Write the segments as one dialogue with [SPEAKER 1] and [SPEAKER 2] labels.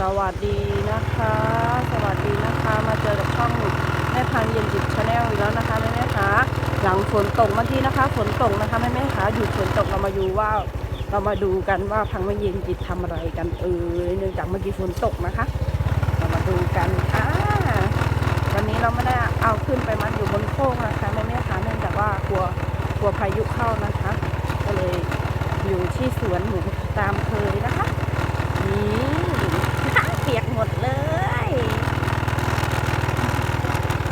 [SPEAKER 1] สวัสดีนะคะ สวัสดีนะคะ มาเจอกับช่องแม่พันเย็นจิตชาแนลอีกแล้วนะคะแม่แม่คะหลังฝนตกเมื่อกี้นะคะ ฝนตกนะคะแม่แม่คะหยุดฝนตกเรามาดูว่าเรามาดูกันว่าพังไม่เย็นจิตทำอะไรกันเออเนื่องจากเมื่อกี้ฝนตกนะคะ เรามาดูกันอ่าวันนี้เราไม่ได้เอาขึ้นไปมันอยู่บนโค้งนะคะแม่แม่คะเนื่องจากว่ากลัวกลัวพายุเข้านะคะ ก็เลยอยู่ที่สวนหมูตามเคยนะคะ นี่ ปียกหมดเลย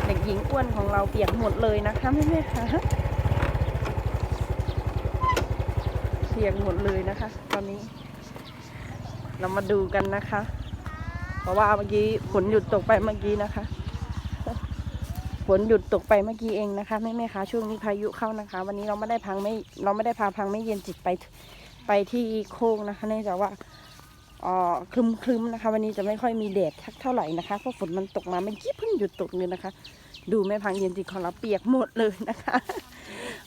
[SPEAKER 1] เด็กหญิงอ้วนของเราเปียกหมดเลยนะคะแม่แม่คะเปียกหมดเลยนะคะ ตอนนี้ เรามาดูกันนะคะ เพราะว่าเมื่อกี้ฝนหยุดตกไปเมื่อกี้นะคะฝนหยุดตกไปเมื่อกี้เองนะคะแม่แม่คะช่วงนี้พายุเข้านะคะ วันนี้เราไม่ได้พังไม่เราไม่ได้พาพังไม่เย็นจิตไปไปที่โค้งนะคะเนื่องจากว่า คลึมคลึมๆนะคะ วันนี้จะไม่ค่อยมีแดดทักเท่าไหร่นะคะเพราะฝนมันตกมาเมื่อกี้เพิ่งหยุดตกเลยนะคะ ดูแม่พังเย็นจิตของเราเปียกหมดเลยนะคะ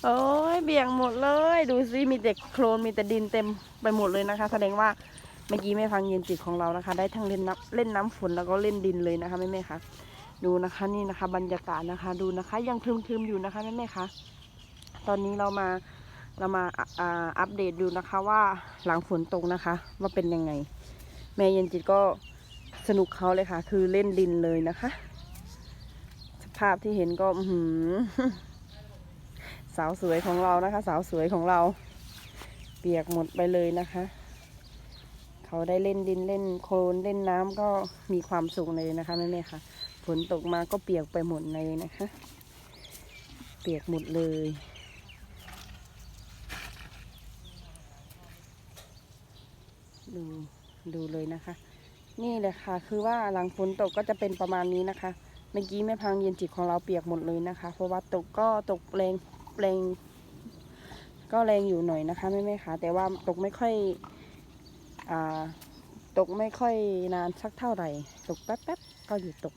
[SPEAKER 1] โอ้ยเปียกหมดเลย ดูซิมีแต่โคลนมีแต่ดินเต็มไปหมดเลยนะคะ แสดงว่าเมื่อกี้แม่พังเย็นจิตของเรานะคะ ได้ทั้งเล่นน้ำเล่นน้ำฝนแล้วก็เล่นดินเลยนะคะแม่แม่คะดูนะคะนี่นะคะ บรรยากาศนะคะ ดูนะคะ ยังคลึมๆอยู่นะคะแม่แม่คะตอนนี้เรามา เรามาอัปเดตดูนะคะว่าหลังฝนตกนะคะ ว่าเป็นยังไง แม่เย็นจิตก็สนุกเขาเลยค่ะ คือเล่นดินเลยนะคะ สภาพที่เห็นก็หือสาวสวยของเรานะคะ สาวสวยของเรา เปียกหมดไปเลยนะคะ เขาได้เล่นดินเล่นโคลนเล่นน้ำก็มีความสุขเลยนะคะแม่แม่ๆค่ะฝนตกมาก็เปียกไปหมดเลยนะคะ เปียกหมดเลย ดูดูเลยนะคะ นี่เลยค่ะ คือว่าหลังฝนตกก็จะเป็นประมาณนี้นะคะ เมื่อกี้แม่พังเย็นจิตของเราเปียกหมดเลยนะคะ เพราะว่าตกก็ตกแรงแรงก็แรงอยู่หน่อยนะคะแม่แม่ค่ะแต่ว่าตกไม่ค่อยอ่าตกไม่ค่อยนานสักเท่าไหร่ ตกแป๊บๆก็หยุดตก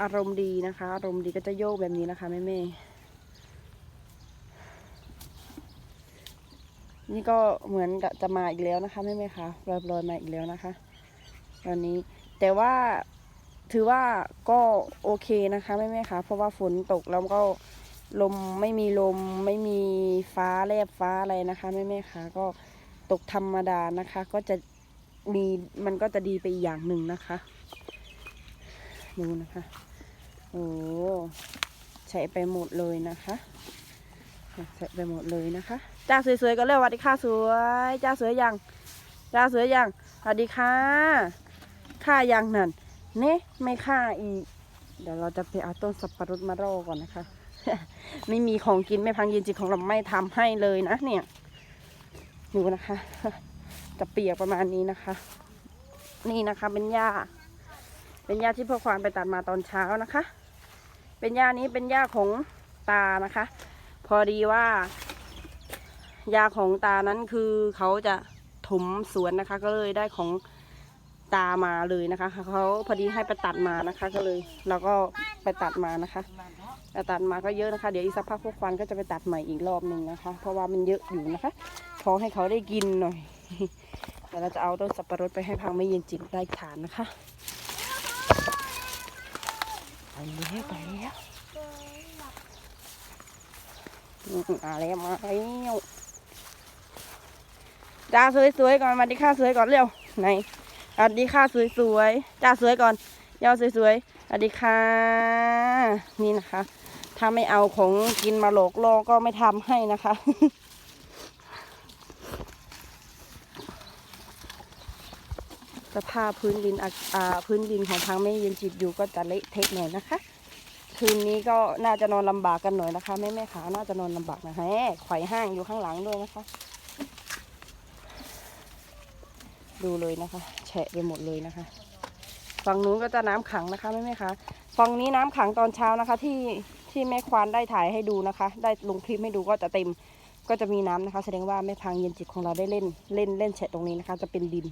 [SPEAKER 1] อารมณ์ดีนะคะ อารมณ์ดีก็จะโยกแบบนี้นะคะแม่แม่ นี่ก็เหมือนกับจะมาอีกแล้วนะคะแม่แม่คะลอยลอยๆมาอีกแล้วนะคะ ตอนนี้แต่ว่าถือว่าก็โอเคนะคะแม่แม่คะเพราะว่าฝนตกแล้วก็ลมไม่มีลมไม่มีฟ้าแลบฟ้าอะไรนะคะแม่แม่คะก็ตกธรรมดานะคะ ก็จะมีมันก็จะดีไปอีกอย่างหนึ่งนะคะดูนะคะโอ้ใช้ไปหมดเลยนะคะ ใช้ไปหมดเลยนะคะ จ้าสวยๆก็เร็วสวัสดีค่ะสวย จ้าสวยยัง จ้าสวยยัง สวัสดีค่ะค่ายังนั่นเน่ไม่ค่าอีก เดี๋ยวเราจะไปเอาต้นสับปะรดมาร่อก่อนนะคะ ไม่มีของกินไม่พังเย็นจิตของเราไม่ทำให้เลยนะเนี่ยดูนะคะ จะเปียกประมาณนี้นะคะ นี่นะคะเป็นหญ้า เป็นหญ้าที่พ่อควานไปตัดมาตอนเช้านะคะ เป็นหญ้านี้เป็นหญ้าของตานะคะ พอดีว่าหญ้าของตานั้นคือเขาจะถมสวนนะคะ ก็เลยได้ของตามาเลยนะคะเขาพอดีให้ไปตัดมานะคะ ก็เลยเราก็ไปตัดมานะคะแต่ตัดมาก็เยอะนะคะ เดี๋ยวอีกสักพักพวกควันก็จะไปตัดใหม่อีกรอบหนึ่งนะคะ เพราะว่ามันเยอะอยู่นะคะพอให้เขาได้กินหน่อยเดี๋ยวเราจะเอาต้นสับปะรดไปให้พังไม่เย็นจิตได้ทานนะคะไปแล้วไปแล้ว มาแล้วมาแล้วจ้าสวยๆก่อนมาดีค่าสวยก่อนเร็วไหนสวัสดีค่ะสวยๆจ้าสวยก่อนยาวสวยๆสวัสดีค่ะ นี่นะคะ ถ้าไม่เอาของกินมาโหลกโลอก็ไม่ทำให้นะคะสภาพพื้นดินอ่าพื้นดินของทางไม่เย็นจิตอยู่ก็จะเละเทะหน่อยนะคะ คืนนี้ก็น่าจะนอนลำบากกันหน่อยนะคะแม่แม่ขาน่าจะนอนลำบากนะฮะไข่ห้างอยู่ข้างหลังด้วยนะคะ ดูเลยนะคะแฉะไปหมดเลยนะคะฝั่งนู้นก็จะน้ำขังนะคะแม่แม่คะฝั่งนี้น้ำขังตอนเช้านะคะ ที่ที่แม่ควานได้ถ่ายให้ดูนะคะ ได้ลงคลิปให้ดูก็จะเต็มก็จะมีน้ำนะคะ แสดงว่าแม่พังเย็นจิตของเราได้เล่นเล่นเล่นแฉะตรงนี้นะคะ จะเป็นดิน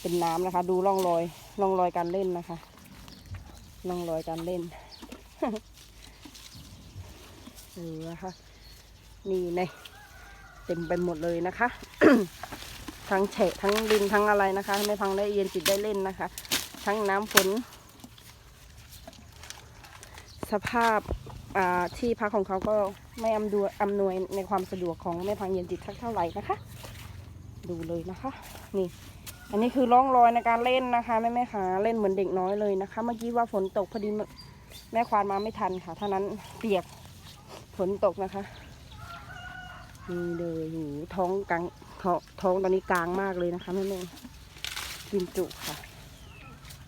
[SPEAKER 1] เป็นน้ำนะคะ ดูร่องรอยร่องรอยการเล่นนะคะร่องรอยการเล่น เออนะคะนี่ในเต็มไปหมดเลยนะคะ ทั้งแฉะทั้งดินทั้งอะไรนะคะแม่พังได้เย็นจิตได้เล่นนะคะ ทั้งน้ำฝนสภาพาที่พักของเขาก็ไม่อำนวยอำนวยในความสะดวกของแม่พังเย็นจิตทักเท่าไหร่นะคะ ดูเลยนะคะ นี่ อันนี้คือร่องรอยในการเล่นนะคะแม่แม่ขาเล่นเหมือนเด็กน้อยเลยนะคะ เมื่อกี้ว่าฝนตกพอดี แม่ควานมาไม่ทันค่ะท่านั้นเปียกฝนตกนะคะนี่เลยหูท้องกลางท้องท้องตอนนี้กลางมากเลยนะคะแม่แม่กินจุค่ะ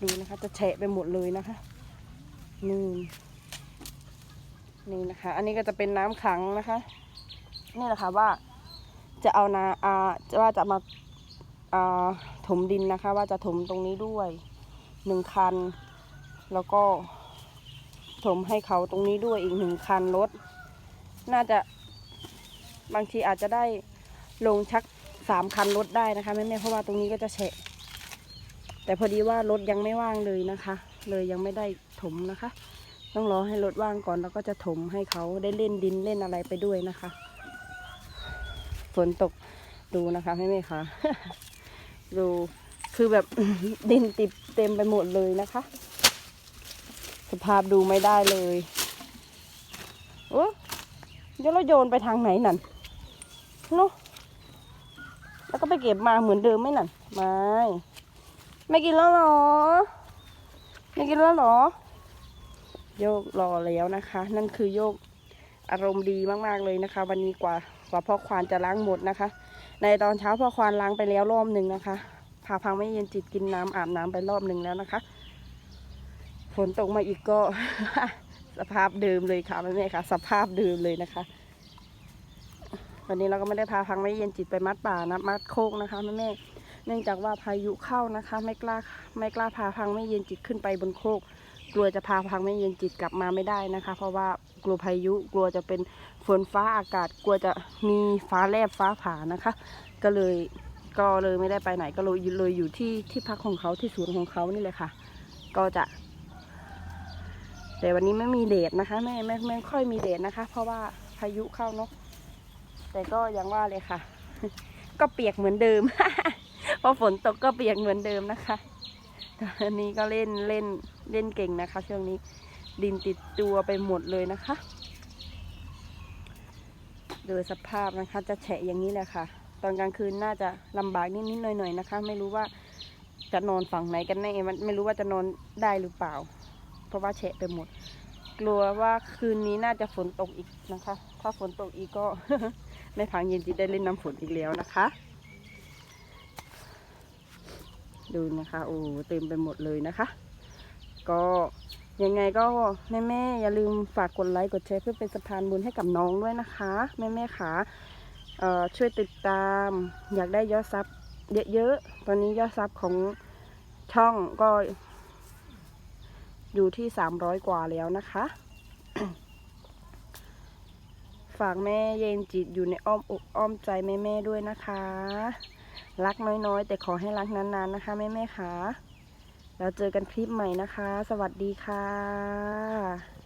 [SPEAKER 1] ดูนะคะ จะแฉะไปหมดเลยนะคะนี่นี่นะคะ อันนี้ก็จะเป็นน้ำขังนะคะ นี่แหละค่ะว่าจะเอานาอาว่าจะมาอาถมดินนะคะ ว่าจะถมตรงนี้ด้วยหนึ่งคัน แล้วก็ ถมให้เขาตรงนี้ด้วยอีกหนึ่งคันรถ น่าจะบางทีอาจจะได้ลงชักสามคันรถได้นะคะแม่ๆเพราะว่าตรงนี้ก็จะแฉะ แต่พอดีว่ารถยังไม่ว่างเลยนะคะ เลยยังไม่ได้ถมนะคะ ต้องรอให้รถว่างก่อนแล้วก็จะถมให้เขาได้เล่นดินเล่นอะไรไปด้วยนะคะ ฝนตกดูนะคะแม่ๆคะดูคือแบบดินติดเต็มไปหมดเลยนะคะ สภาพดูไม่ได้เลยโอ้เดี๋ยวเราโยนไปทางไหนนั่นเนาะแล้วก็ไปเก็บมาเหมือนเดิมไหมนั่นไม่ไม่กินแล้วหรอไม่กินแล้วหรอ โยกรอแล้วนะคะ นั่นคือโยกอารมณ์ดีมากๆเลยนะคะ วันนี้กว่ากว่าพ่อควานจะล้างหมดนะคะ ในตอนเช้าพ่อควานล้างไปแล้วรอบหนึ่งนะคะพาพังไม่เย็นจิตกินน้ำอาบน้ำไปรอบหนึ่งแล้วนะคะ ฝนตกมาอีกก็ สภาพเดิมเลยค่ะแม่ๆค่ะ สภาพเดิมเลยนะคะ วันนี้เราก็ไม่ได้พาพังไม่เย็นจิตไปมัดป่านะมัดโคกนะคะแม่ๆเนื่องจากว่าพายุเข้านะคะ ไม่กล้าไม่กล้าพาพังไม่เย็นจิตขึ้นไปบนโคก กลัวจะพาพังไม่เย็นจิตกลับมาไม่ได้นะคะ เพราะว่ากลัวพายุกลัวจะเป็นฝนฟ้าอากาศ กลัวจะมีฟ้าแลบฟ้าผ่านะคะ ก็เลยก็เลยไม่ได้ไปไหนก็เลยเลยอยู่ที่ที่พักของเขาที่ศูนย์ของเขานี่เลยค่ะ ก็จะ แต่วันนี้ไม่มีแดดนะคะไม่ไม่ไม่ค่อยมีแดดนะคะ เพราะว่าพายุเข้าเนาะแต่ก็ยังว่าเลยค่ะ ก็เปียกเหมือนเดิมพอฝนตกก็เปียกเหมือนเดิมนะคะตอนนี้ก็เล่นเล่นเล่นเก่งนะคะช่วงนี้ดินติดตัวไปหมดเลยนะคะโดยสภาพนะคะ จะแฉะอย่างนี้แหละค่ะ ตอนกลางคืนน่าจะลำบากนิดๆหน่อยๆนะคะ ไม่รู้ว่าจะนอนฝั่งไหนกันแน่มันไม่รู้ว่าจะนอนได้หรือเปล่า เพราะว่าแฉะไปหมด กลัวว่าคืนนี้น่าจะฝนตกอีกนะคะ ถ้าฝนตกอีกก็ไม่พังเย็นจิตได้เล่นน้ำฝนอีกแล้วนะคะ ดูนะคะ โอ้เต็มไปหมดเลยนะคะ ก็ยังไงก็แม่แม่ๆอย่าลืมฝากกดไลค์กดแชร์เพื่อเป็นสะพานบุญให้กับน้องด้วยนะคะ แม่แม่ๆขาช่วยติดตามอยากได้ยอดซับเยอะๆ ตอนนี้ยอดซับของช่องก็ อยู่ที่สามร้อยกว่าแล้วนะคะ ฝากแม่เย็นจิตอยู่ในอ้อมอกอ้อมใจแม่แม่ด้วยนะคะ รักน้อยๆ แต่ขอให้รักนานๆนะคะแม่แม่ค่ะแล้วเจอกันคลิปใหม่นะคะ สวัสดีค่ะ